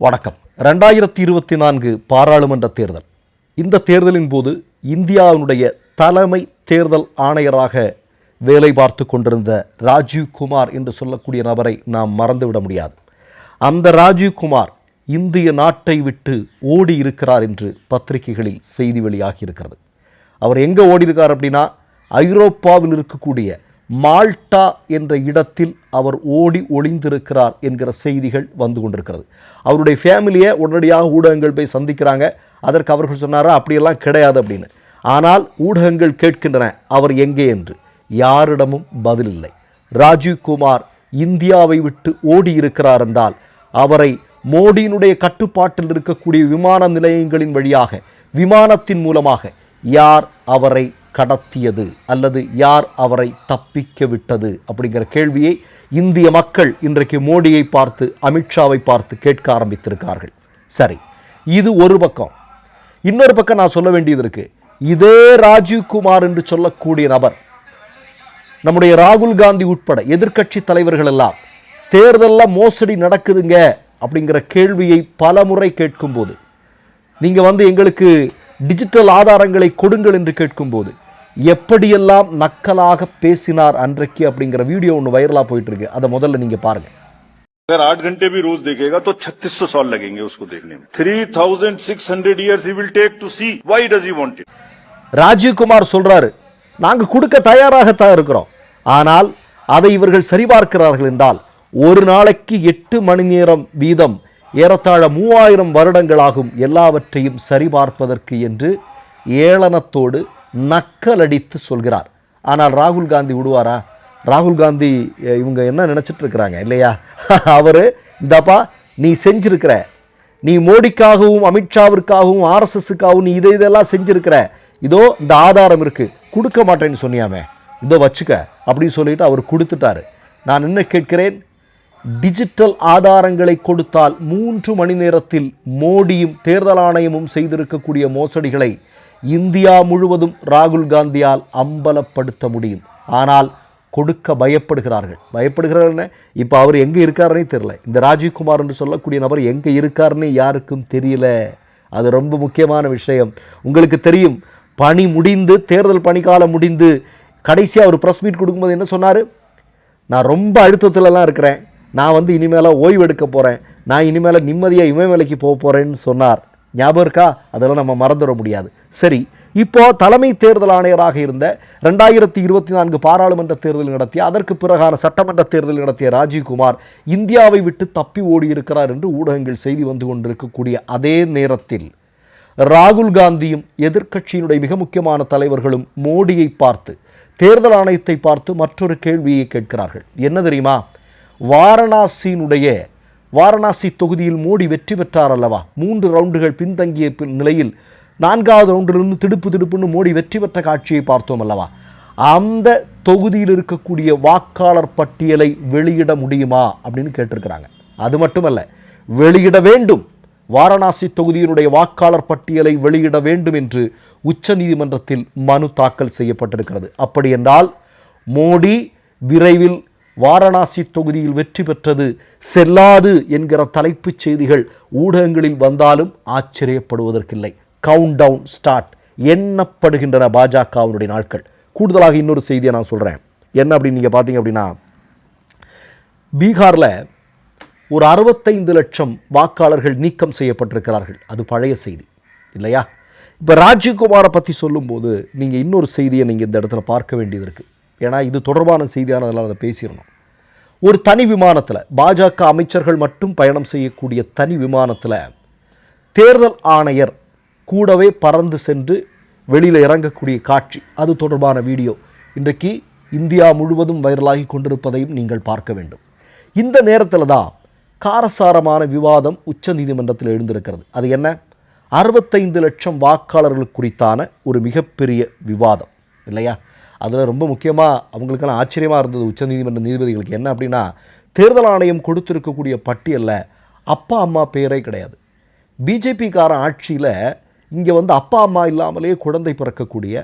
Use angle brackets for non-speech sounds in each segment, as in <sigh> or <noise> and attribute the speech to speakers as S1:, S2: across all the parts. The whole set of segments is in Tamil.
S1: வணக்கம். ரெண்டாயிரத்தி இருபத்தி நான்கு பாராளுமன்ற தேர்தல். இந்த தேர்தலின் போது இந்தியாவினுடைய தலைமை தேர்தல் ஆணையராக வேலை பார்த்து கொண்டிருந்த ராஜீவ் குமார் என்று சொல்லக்கூடிய நபரை நாம் மறந்துவிட முடியாது. அந்த ராஜீவ் குமார் இந்திய நாட்டை விட்டு ஓடி இருக்கிறார் என்று பத்திரிகைகளில் செய்தி வெளியாகி இருக்கிறது. அவர் எங்கே ஓடி இருக்கார் அப்படின்னா ஐரோப்பாவில் இருக்கக்கூடிய மால்டா என்ற இடத்தில் அவர் ஓடி ஒளிந்திருக்கிறார் என்கிற செய்திகள் வந்து கொண்டிருக்கிறது. அவருடைய ஃபேமிலியை உடனடியாக ஊடகங்கள் போய் சந்திக்கிறாங்க. அதற்கு அவர்கள் சொன்னாரா அப்படியெல்லாம் கிடையாது அப்படின்னு. ஆனால் ஊடகங்கள் கேட்கின்றன அவர் எங்கே? என்று. யாரிடமும் பதில் இல்லை. ராஜீவ் குமார் இந்தியாவை விட்டு ஓடி இருக்கிறார் என்றால் அவரை மோடியினுடைய கட்டுப்பாட்டில் இருக்கக்கூடிய விமான நிலையங்களின் வழியாக விமானத்தின் மூலமாக யார் அவரை கடத்தியது அல்லது யார் அவரை தப்பிக்க விட்டது அப்படிங்கிற கேள்வியை இந்திய மக்கள் இன்றைக்கு மோடியை பார்த்து அமித்ஷாவை பார்த்து கேட்க ஆரம்பித்திருக்கிறார்கள். சரி இது ஒரு பக்கம். இன்னொரு பக்கம் நான் சொல்ல வேண்டியது இருக்கு. இதே ராஜீவ் குமார் என்று சொல்லக்கூடிய நபர் நம்முடைய ராகுல் காந்தி உட்பட எதிர்க்கட்சி தலைவர்கள் எல்லாம் தேர்தலில் மோசடி நடக்குதுங்க அப்படிங்கிற கேள்வியை பல முறை கேட்கும்போது நீங்கள் வந்து எங்களுக்கு டிஜிட்டல் ஆதாரங்களை கொடுங்கள் என்று கேட்கும்போது எப்படியெல்லாம் நக்கலாக பேசினார் அன்றைக்கு அப்படிங்கிற வீடியோ ஒன்று வைரலாக போயிட்டு இருக்கு அதை முதல்ல நீங்க பாருங்க
S2: अगर आठ घंटे भी रोज देखेगा तो छत्तीस सौ साल लगेंगे उसको देखने में three thousand six hundred years he will take to see why does he want it
S1: Rajeevkumar சொல்றாரு நாங்க கொடுக்க தயாராகத்தான் இருக்கிறோம் ஆனால் அதை இவர்கள் சரிபார்க்கிறார்கள் என்றால் ஒரு நாளைக்கு எட்டு மணி நேரம் வீதம் ஏறத்தாழ மூவாயிரம் வருடங்களாகும் எல்லாவற்றையும் சரிபார்ப்பதற்கு என்று ஏளனத்தோடு நக்கலடித்து சொல்கிறார். ஆனால் ராகுல் காந்தி விடுவாரா? ராகுல் காந்தி இவங்க என்ன நினச்சிட்டு இருக்கிறாங்க இல்லையா? <laughs> அவர் இந்தப்பா நீ செஞ்சிருக்கிற. நீ மோடிக்காகவும் அமித்ஷாவிற்காகவும் ஆர்எஸ்எஸுக்காகவும் நீ இதை இதெல்லாம் செஞ்சிருக்கிற. இதோ இந்த ஆதாரம் இருக்குது கொடுக்க மாட்டேன்னு சொன்னியாமே. இதோ வச்சுக்க. அப்படின்னு சொல்லிட்டு அவர் கொடுத்துட்டாரு. நான் என்ன கேட்கிறேன்? டிஜிட்டல் ஆதாரங்களை கொடுத்தால் மூன்று மணி நேரத்தில் மோடியும் தேர்தல் ஆணையமும் செய்திருக்கக்கூடிய மோசடிகளை இந்தியா முழுவதும் ராகுல் காந்தியால் அம்பலப்படுத்த முடியும். ஆனால் கொடுக்க பயப்படுகிறார்கள். பயப்படுகிறார்கள் இப்போ அவர் எங்கே இருக்காருன்னே தெரில இந்த ராஜீவ்குமார் என்று சொல்லக்கூடிய நபர் எங்கே இருக்காருன்னு யாருக்கும் தெரியல. அது ரொம்ப முக்கியமான விஷயம். உங்களுக்கு தெரியும் பணி முடிந்து தேர்தல் பணிக்காலம் முடிந்து கடைசியாக ஒரு ப்ரெஸ் மீட் கொடுக்கும்போது என்ன சொன்னார்? நான் ரொம்ப அழுத்தத்துலலாம் இருக்கிறேன். நான் வந்து இனிமேல் ஓய்வு எடுக்க போகிறேன் நான் இனிமேல் நிம்மதியாக இமயமலைக்கு போக போகிறேன்னு சொன்னார். ஞாபகம் இருக்கா? அதெல்லாம் நம்ம மறந்துட முடியாது. சரி இப்போ தலைமை தேர்தல் ஆணையராக இருந்த ரெண்டாயிரத்தி இருபத்தி நான்கு பாராளுமன்ற தேர்தல் நடத்திய அதற்கு பிறகான சட்டமன்ற தேர்தல் நடத்திய ராஜீவ்குமார் இந்தியாவை விட்டு தப்பி ஓடி இருக்கிறார் என்று ஊடகங்கள் செய்தி வந்து கொண்டிருக்கக்கூடிய அதே நேரத்தில் ராகுல் காந்தியும் எதிர்க்கட்சியினுடைய மிக முக்கியமான தலைவர்களும் மோடியை பார்த்து தேர்தல் ஆணையத்தை பார்த்து மற்றொரு கேள்வியை கேட்கிறார்கள். என்ன தெரியுமா? வாரணாசியினுடைய வாரணாசி தொகுதியில் மோடி வெற்றி பெற்றார் அல்லவா? மூன்று ரவுண்டுகள் பின்தங்கிய நிலையில் நான்காவது ரவுண்டிலிருந்து திடுப்பு திடுப்புன்னு மோடி வெற்றி பெற்ற காட்சியை பார்த்தோம் அல்லவா? அந்த தொகுதியில் இருக்கக்கூடிய வாக்காளர் பட்டியலை வெளியிட முடியுமா அப்படின்னு கேட்டிருக்கிறாங்க. அது மட்டுமல்ல வெளியிட வேண்டும். வாரணாசி தொகுதியினுடைய வாக்காளர் பட்டியலை வெளியிட வேண்டும் என்று உச்சநீதிமன்றத்தில் மனு தாக்கல் செய்யப்பட்டிருக்கிறது. அப்படி என்றால் மோடி விரைவில் வாரணாசி தொகுதியில் வெற்றி பெற்றது. செல்லாது என்கிற தலைப்புச் செய்திகள் ஊடகங்களில் வந்தாலும் ஆச்சரியப்படுவதற்கில்லை. கவுண்ட் டவுன் ஸ்டார்ட் எண்ணப்படுகின்றன பாஜகவினுடைய நாட்கள். கூடுதலாக இன்னொரு செய்தியை நான் சொல்கிறேன் என்ன அப்படின்னு நீங்கள் பார்த்தீங்க அப்படின்னா பீகாரில் ஒரு அறுபத்தைந்து லட்சம் வாக்காளர்கள் நீக்கம் செய்யப்பட்டிருக்கிறார்கள். அது பழைய செய்தி. இல்லையா? இப்போ ராஜீவ்குமாரை பற்றி சொல்லும்போது நீங்கள் இன்னொரு செய்தியை நீங்கள் இந்த இடத்துல பார்க்க வேண்டியது இருக்குது ஏன்னா இது தொடர்பான செய்தியானதெல்லாம் அதை பேசிடணும். ஒரு தனி விமானத்தில் பாஜக அமைச்சர்கள் மட்டும் பயணம் செய்யக்கூடிய தனி விமானத்தில் தேர்தல் ஆணையர் கூடவே பறந்து சென்று வெளியில் இறங்கக்கூடிய காட்சி அது தொடர்பான வீடியோ. இன்றைக்கு இந்தியா முழுவதும் வைரலாகி கொண்டிருப்பதையும் நீங்கள் பார்க்க வேண்டும். இந்த நேரத்தில் தான் காரசாரமான விவாதம் உச்சநீதிமன்றத்தில் எழுந்திருக்கிறது. அது என்ன? அறுபத்தைந்து லட்சம் வாக்காளர்கள் குறித்தான ஒரு மிகப்பெரிய விவாதம் இல்லையா? அதில் ரொம்ப முக்கியமாக அவங்களுக்கெல்லாம் ஆச்சரியமாக இருந்தது உச்சநீதிமன்ற நீதிபதிகளுக்கு என்ன அப்படின்னா தேர்தல் ஆணையம் கொடுத்துருக்கக்கூடிய பட்டியலில் அப்பா அம்மா பேரே கிடையாது. பிஜேபிக்காரன் ஆட்சியில் இங்கே வந்து அப்பா அம்மா இல்லாமலே குழந்தை பிறக்கக்கூடிய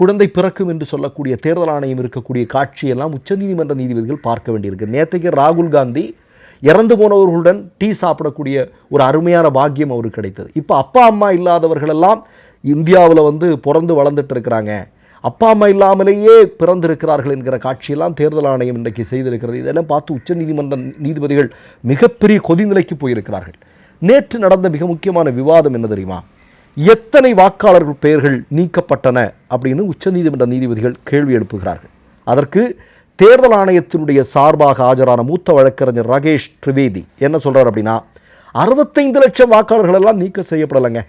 S1: குழந்தை பிறக்கும் என்று சொல்லக்கூடிய தேர்தல் ஆணையம் இருக்கக்கூடிய காட்சியெல்லாம் உச்சநீதிமன்ற நீதிபதிகள் பார்க்க வேண்டியிருக்கு. நேற்றைக்கு ராகுல் காந்தி இறந்து போனவர்களுடன் டீ சாப்பிடக்கூடிய ஒரு அருமையான பாக்கியம் அவருக்கு கிடைத்தது. இப்போ அப்பா அம்மா இல்லாதவர்களெல்லாம் இந்தியாவில் வந்து பிறந்து வளர்ந்துட்டு இருக்கிறாங்க. அப்பா அம்மா இல்லாமலேயே பிறந்திருக்கிறார்கள் என்கிற காட்சியெல்லாம் தேர்தல் ஆணையம் இன்றைக்கு செய்திருக்கிறது. இதெல்லாம் பார்த்து உச்சநீதிமன்ற நீதிபதிகள் மிகப்பெரிய கொதிநிலைக்கு போயிருக்கிறார்கள். நேற்று நடந்த மிக முக்கியமான விவாதம் என்ன தெரியுமா? எத்தனை வாக்காளர்கள் பெயர்கள் நீக்கப்பட்டன அப்படின்னு உச்சநீதிமன்ற நீதிபதிகள் கேள்வி எழுப்புகிறார்கள். அதற்கு தேர்தல் ஆணையத்தினுடைய சார்பாக ஆஜரான மூத்த வழக்கறிஞர் ரகேஷ் திரிவேதி என்ன சொல்கிறார் அப்படின்னா அறுபத்தைந்து லட்சம் வாக்காளர்கள் எல்லாம் நீக்கம் செய்யப்படலைங்க.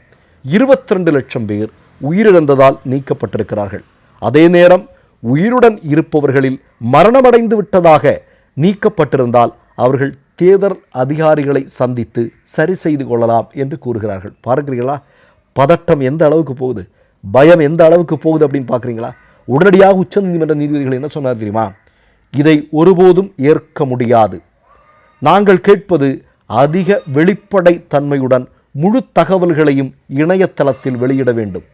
S1: இருபத்தி ரெண்டு லட்சம் பேர் உயிரிழந்ததால் நீக்கப்பட்டிருக்கிறார்கள். அதே நேரம் உயிருடன் இருப்பவர்களில் மரணமடைந்து விட்டதாக நீக்கப்பட்டிருந்தால் அவர்கள் தேர்தல் அதிகாரிகளை சந்தித்து சரி செய்து கொள்ளலாம் என்று கூறுகிறார்கள். பார்க்குறீங்களா பதட்டம் எந்த அளவுக்கு போகுது? பயம் எந்த அளவுக்கு போகுது அப்படின்னு பார்க்குறீங்களா? உடனடியாக உச்சநீதிமன்ற நீதிபதிகள் என்ன சொன்னார் தெரியுமா? இதை ஒருபோதும் ஏற்க முடியாது. நாங்கள் கேட்பது அதிக வெளிப்படை தன்மையுடன் முழு தகவல்களையும் இணையதளத்தில் வெளியிட வேண்டும்.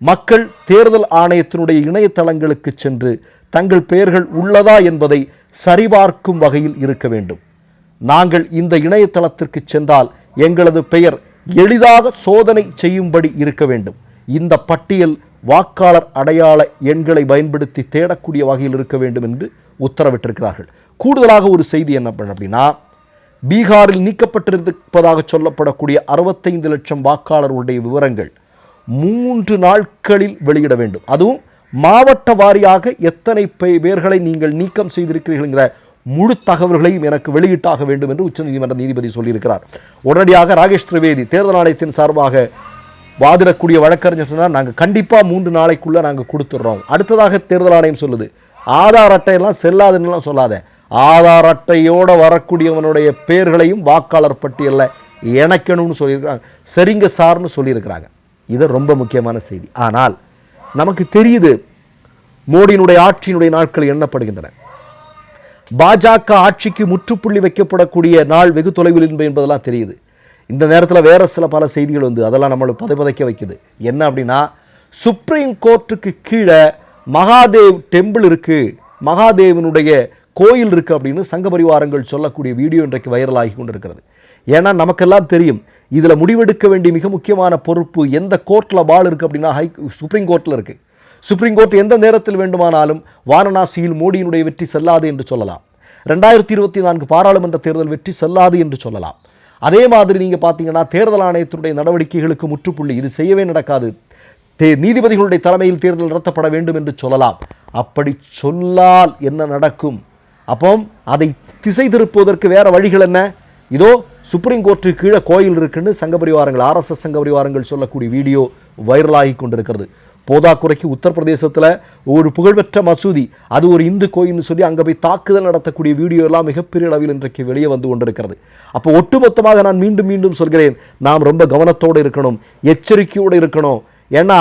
S1: மக்கள் தேர்தல் ஆணையத்தினுடைய இணையதளங்களுக்கு சென்று தங்கள் பெயர்கள் உள்ளதா என்பதை சரிபார்க்கும் வகையில் இருக்க வேண்டும். நாங்கள் இந்த இணையதளத்திற்கு சென்றால் எங்களது பெயர் எளிதாக சோதனை செய்யும்படி இருக்க வேண்டும். இந்த பட்டியல் வாக்காளர் அடையாள எண்களை பயன்படுத்தி தேடக்கூடிய வகையில் இருக்க வேண்டும் என்று உத்தரவிட்டிருக்கிறார்கள். கூடுதலாக ஒரு செய்தி என்ன பண்ண அப்படின்னா பீகாரில் நீக்கப்பட்டிருப்பதாக சொல்லப்படக்கூடிய அறுபத்தைந்து லட்சம் வாக்காளர்களுடைய விவரங்கள் மூன்று நாட்களில் வெளியிட வேண்டும். அதுவும் மாவட்ட வாரியாக எத்தனை பே- பேர்களை நீங்கள் நீக்கம் செய்திருக்கிறீர்கள்ங்கிற முழு தகவல்களையும் எனக்கு வெளியிட்டாக வேண்டும் என்று உச்சநீதிமன்ற நீதிபதி சொல்லியிருக்கிறார். உடனடியாக ராகேஷ் திரிவேதி தேர்தல் ஆணையத்தின் சார்பாக வாதிடக்கூடிய வழக்கறிஞர் சொன்னால் நாங்கள் கண்டிப்பாக மூன்று நாளைக்குள்ளே நாங்கள் கொடுத்துட்றோம் அடுத்ததாக தேர்தல் ஆணையம் சொல்லுது ஆதார் அட்டையெல்லாம் செல்லாதுன்னுலாம் சொல்லாத. ஆதார் அட்டையோடு வரக்கூடியவனுடைய பேர்களையும் வாக்காளர் பட்டியலில் இணைக்கணும்னு சொல்லியிருக்காங்க. சரிங்க சார்னு சொல்லியிருக்கிறாங்க. இது ரொம்ப முக்கியமான செய்தி. ஆனால் நமக்கு தெரியுது மோடியினுடைய ஆட்சியினுடைய நாட்கள் எண்ணப்படுகின்றன. பாஜக ஆட்சிக்கு முற்றுப்புள்ளி வைக்கப்படக்கூடிய நாள் வெகு தொலைவில் என்பதெல்லாம் தெரியுது. இந்த நேரத்தில் வேற சில பல செய்திகள் வந்து அதெல்லாம் நம்மளை பதைப்பதைக்க வைக்குது. என்ன அப்படின்னா சுப்ரீம் கோர்ட்டுக்கு கீழே மகாதேவ் டெம்பிள் இருக்கு மகாதேவனுடைய கோயில் இருக்கு அப்படின்னு சங்க பரிவாரங்கள் சொல்லக்கூடிய வீடியோ இன்றைக்கு வைரலாகி கொண்டிருக்கிறது. ஏன்னா நமக்கெல்லாம் தெரியும் இதில் முடிவெடுக்க வேண்டிய மிக முக்கியமான பொறுப்பு எந்த கோர்ட்டில் பால் இருக்குது அப்படின்னா ஹை சுப்ரீம் கோர்ட்டில் இருக்குது சுப்ரீம் கோர்ட் எந்த நேரத்தில் வேண்டுமானாலும் வாரணாசியில் மோடியினுடைய வெற்றி செல்லாது என்று சொல்லலாம். ரெண்டாயிரத்தி இருபத்தி நான்கு பாராளுமன்ற தேர்தல் வெற்றி செல்லாது என்று சொல்லலாம். அதே மாதிரி நீங்கள் பார்த்தீங்கன்னா தேர்தல் ஆணையத்தினுடைய நடவடிக்கைகளுக்கு முற்றுப்புள்ளி இது செய்யவே நடக்காது. தே நீதிபதிகளுடைய தலைமையில் தேர்தல் நடத்தப்பட வேண்டும் என்று சொல்லலாம். அப்படி சொல்லால் என்ன நடக்கும்? அப்போ அதை திசை திருப்புவதற்கு வேறு வழிகள் என்ன? இதோ சுப்ரீம் கோர்ட்டுக்கு கீழே கோயில் இருக்குன்னு சங்க பரிவாரங்கள் ஆர்எஸ்எஸ் சங்க பரிவாரங்கள் சொல்லக்கூடிய வீடியோ வைரலாகி கொண்டிருக்கிறது. போதாக்குறைக்கு உத்தரப்பிரதேசத்தில் ஒரு புகழ்பெற்ற மசூதி அது ஒரு இந்து கோயில்னு சொல்லி அங்கே போய் தாக்குதல் நடத்தக்கூடிய வீடியோ எல்லாம் மிகப்பெரிய அளவில் இன்றைக்கு வெளியே வந்து கொண்டிருக்கிறது. அப்போ ஒட்டுமொத்தமாக நான் மீண்டும் மீண்டும் சொல்கிறேன் நாம் ரொம்ப கவனத்தோடு இருக்கணும் எச்சரிக்கையோடு இருக்கணும். ஏன்னா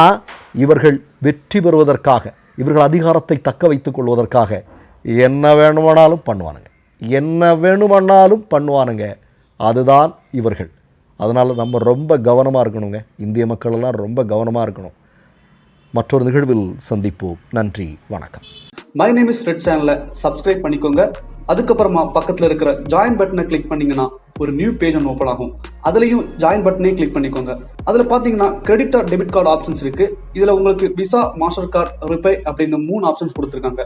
S1: இவர்கள் வெற்றி பெறுவதற்காக இவர்கள் அதிகாரத்தை தக்க வைத்துக் கொள்வதற்காக என்ன வேணுமானாலும் பண்ணுவானுங்க. என்ன வேணுமானாலும் பண்ணுவானுங்க. அதுதான் இவர்கள். அதனால் நம்ம ரொம்ப கவனமாக இருக்கணுங்க. இந்திய மக்களெல்லாம் ரொம்ப கவனமாக இருக்கணும். மற்றொரு நிகழ்வில் சந்திப்போம். நன்றி வணக்கம்.
S3: மை நேம் இஸ் ரெட் சேனலை சப்ஸ்கிரைப் பண்ணிக்கோங்க. அதுக்கப்புறமா பக்கத்தில் இருக்கிற ஜாயின் பட்டனை கிளிக் பண்ணீங்கன்னா ஒரு நியூ பேஜ் ஒன்று ஓப்பன் ஆகும். அதுலேயும் ஜாயின் பட்டனே கிளிக் பண்ணிக்கோங்க. அதில் பார்த்தீங்கன்னா credit or debit card options இருக்குது இதில் உங்களுக்கு விசா மாஸ்டர் கார்டு ரிப்பே அப்படின்னு மூணு ஆப்ஷன்ஸ் கொடுத்துருக்காங்க.